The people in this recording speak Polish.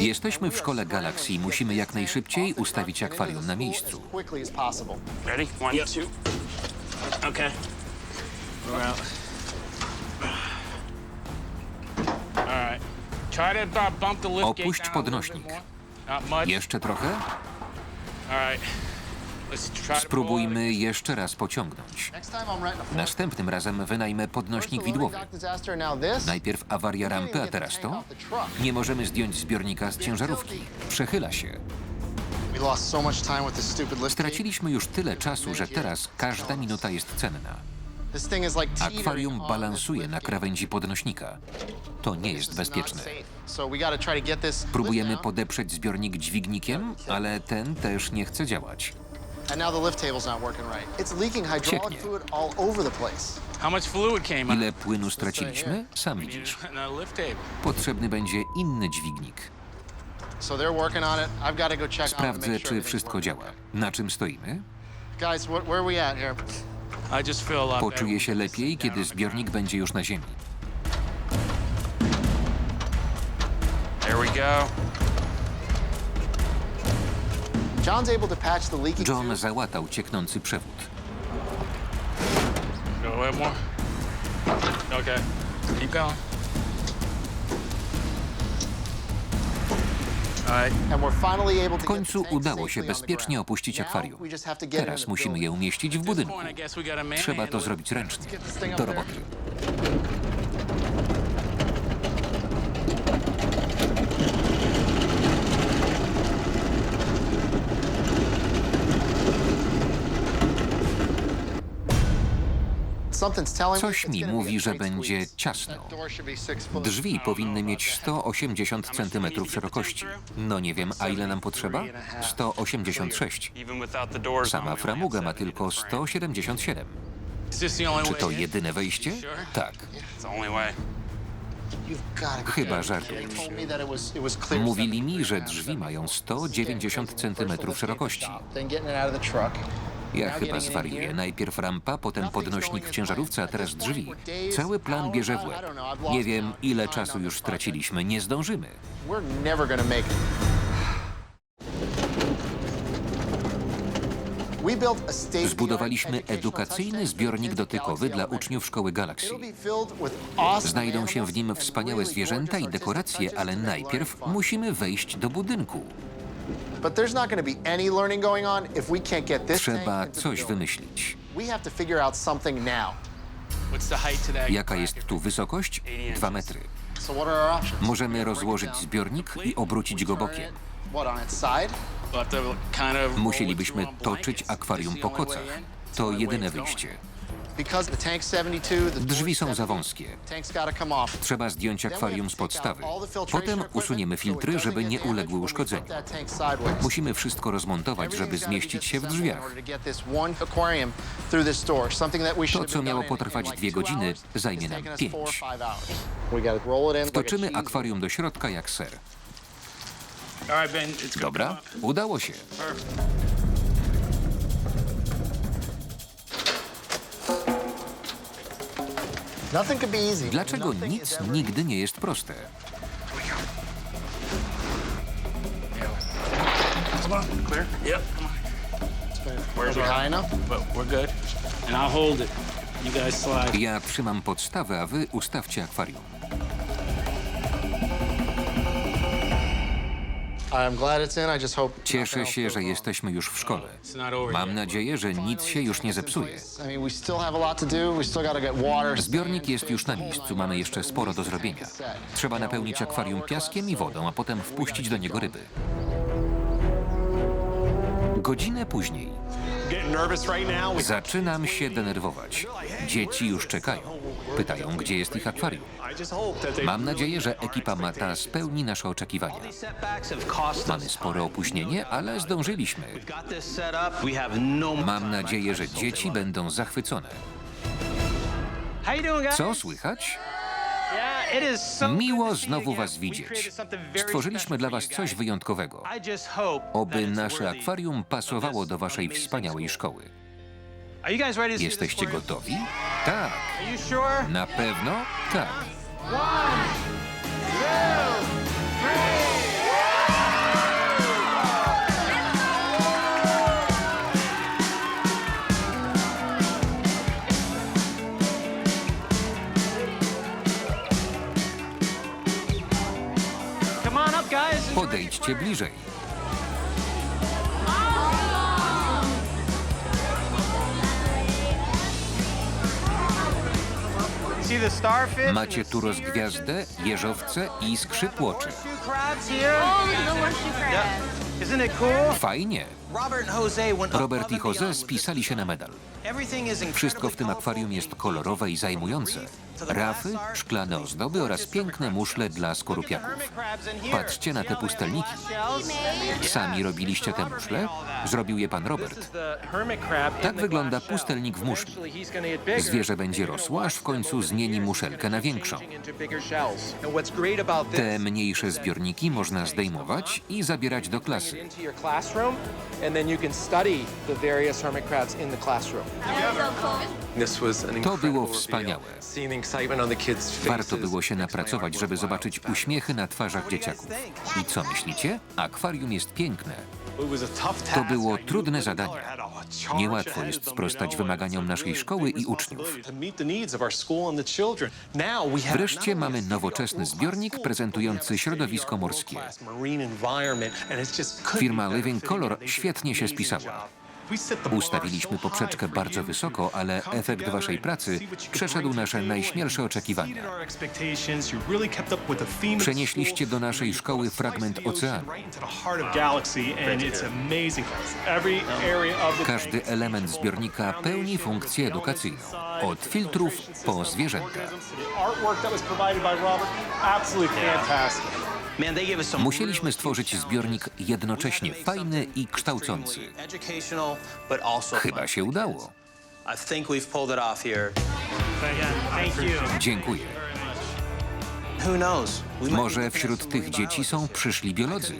Jesteśmy w szkole Galaxy musimy jak najszybciej ustawić akwarium na miejscu. As quickly as possible. Ready? One, two. Okay. We're out. All right. Try to uh, bump the lift gate Opuść podnośnik. Jeszcze trochę? All right. Spróbujmy jeszcze raz pociągnąć. Następnym razem wynajmę podnośnik widłowy. Najpierw awaria rampy, a teraz to? Nie możemy zdjąć zbiornika z ciężarówki. Przechyla się. Straciliśmy już tyle czasu, że teraz każda minuta jest cenna. Akwarium balansuje na krawędzi podnośnika. To nie jest bezpieczne. Próbujemy podeprzeć zbiornik dźwignikiem, ale ten też nie chce działać. And now the lift table's not working right. It's leaking hydraulic Cieknie. fluid all over the place. How much fluid came out? Ile płynu straciliśmy? Sam widzisz. No lift table. Potrzebny będzie inny dźwignik. So they're working on it. I've got to go check on it to Sprawdzę, make sure czy everything's wszystko working działa. Na czym stoimy? Guys, what, where are we at here? I just feel a lot better Poczuję when się we lepiej, kiedy the zbiornik będzie już na ziemi. ground. There we go. John załatał cieknący przewód. Go ahead more. Okay. Keep going. All right. And we're finally able to W końcu udało się bezpiecznie opuścić akwarium. we just have to get it Teraz musimy je umieścić w budynku. Trzeba to zrobić ręcznie. Do roboty. Coś mi mówi, że będzie ciasno. Drzwi powinny mieć 180 cm szerokości. No nie wiem, a ile nam potrzeba? 186. Even without the doors Sama framuga ma have 70 tylko in the frame. 177. Is this the only Czy to jedyne wejście? Tak. Chyba żartujesz. Mówili mi, 70 że drzwi mają 190 cm szerokości. Ja chyba zwariuję. Najpierw rampa, potem podnośnik w ciężarówce, a teraz drzwi. Cały plan bierze w łeb. Nie wiem, ile czasu już straciliśmy. Nie zdążymy. Zbudowaliśmy edukacyjny zbiornik dotykowy dla uczniów szkoły Galaxy. Znajdą się w nim wspaniałe zwierzęta i dekoracje, ale najpierw musimy wejść do budynku. But there's not gonna be any learning going on if we can't get this Trzeba coś wymyślić. We have to figure out something now. What's the height to that? Jaka jest tu wysokość? Dwa metry. So what are our options? Możemy rozłożyć zbiornik i obrócić go bokiem. What, on its side? We'll have to kind of roll it Musielibyśmy toczyć akwarium po kocach. To jedyne going. wyjście. Because the tank's 72, the Drzwi są za 70, wąskie. Trzeba zdjąć akwarium z podstawy. Potem usuniemy filtry, żeby nie uległy uszkodzeniu. Musimy wszystko rozmontować, żeby zmieścić się w drzwiach. To, co miało potrwać dwie godziny, zajmie nam pięć. Toczymy akwarium do środka jak ser. Dobra? Udało się. Dlaczego Nothing nic nigdy nie jest proste? Come on, clear. Yep. Come on. Where's Is it our- high enough? But we're good. And I'll hold it. You guys slide. Ja trzymam podstawę, a wy ustawcie akwarium. Cieszę się, że jesteśmy już w szkole. Mam nadzieję, że nic się już nie zepsuje. Zbiornik jest już na miejscu, mamy jeszcze sporo do zrobienia. Trzeba napełnić akwarium piaskiem i wodą, a potem wpuścić do niego ryby. Godzinę później zaczynam się denerwować. Dzieci już czekają. Pytają, gdzie jest ich akwarium. Mam nadzieję, że ekipa Mata spełni nasze oczekiwania. Mamy spore opóźnienie, ale zdążyliśmy. no Mam nadzieję, że dzieci będą zachwycone. Co słychać? Miło znowu was widzieć. Stworzyliśmy dla was coś wyjątkowego. Oby nasze akwarium pasowało do waszej wspaniałej szkoły. Jesteście gotowi? Tak. Na pewno? Tak. One, two, three. Podejdźcie bliżej. Macie tu rozgwiazdę, jeżowce i skrzypłoczy. Fajnie. Robert i Jose spisali się na medal. Wszystko w tym akwarium jest kolorowe i zajmujące. Rafy, szklane ozdoby oraz piękne muszle dla skorupiaków. Patrzcie na te pustelniki. Sami robiliście te muszle? Zrobił je pan Robert. Tak wygląda pustelnik w muszli. Zwierzę będzie rosło, aż w końcu zmieni muszelkę na większą. Te mniejsze zbiorniki można zdejmować i zabierać do klasy. Into your classroom, and then you can study the various hermit crabs in the classroom. That's so cool. This was an To incredible było wspaniałe. Seeing the excitement on the kids' faces. Warto było się napracować, żeby zobaczyć uśmiechy na twarzach dzieciaków. I co myślicie? Akwarium jest piękne. To było trudne zadanie. Niełatwo jest sprostać wymaganiom naszej szkoły i uczniów. Wreszcie mamy nowoczesny zbiornik prezentujący środowisko morskie. Firma Living Color świetnie się spisała. Ustawiliśmy poprzeczkę bardzo wysoko, ale efekt waszej pracy przeszedł nasze najśmielsze oczekiwania. Przenieśliście do naszej szkoły fragment oceanu. Każdy element zbiornika pełni funkcję edukacyjną. Od filtrów po zwierzęta. Absolutely. Musieliśmy stworzyć zbiornik jednocześnie fajny i kształcący. Chyba się udało. Dziękuję. Może wśród tych dzieci są przyszli biolodzy.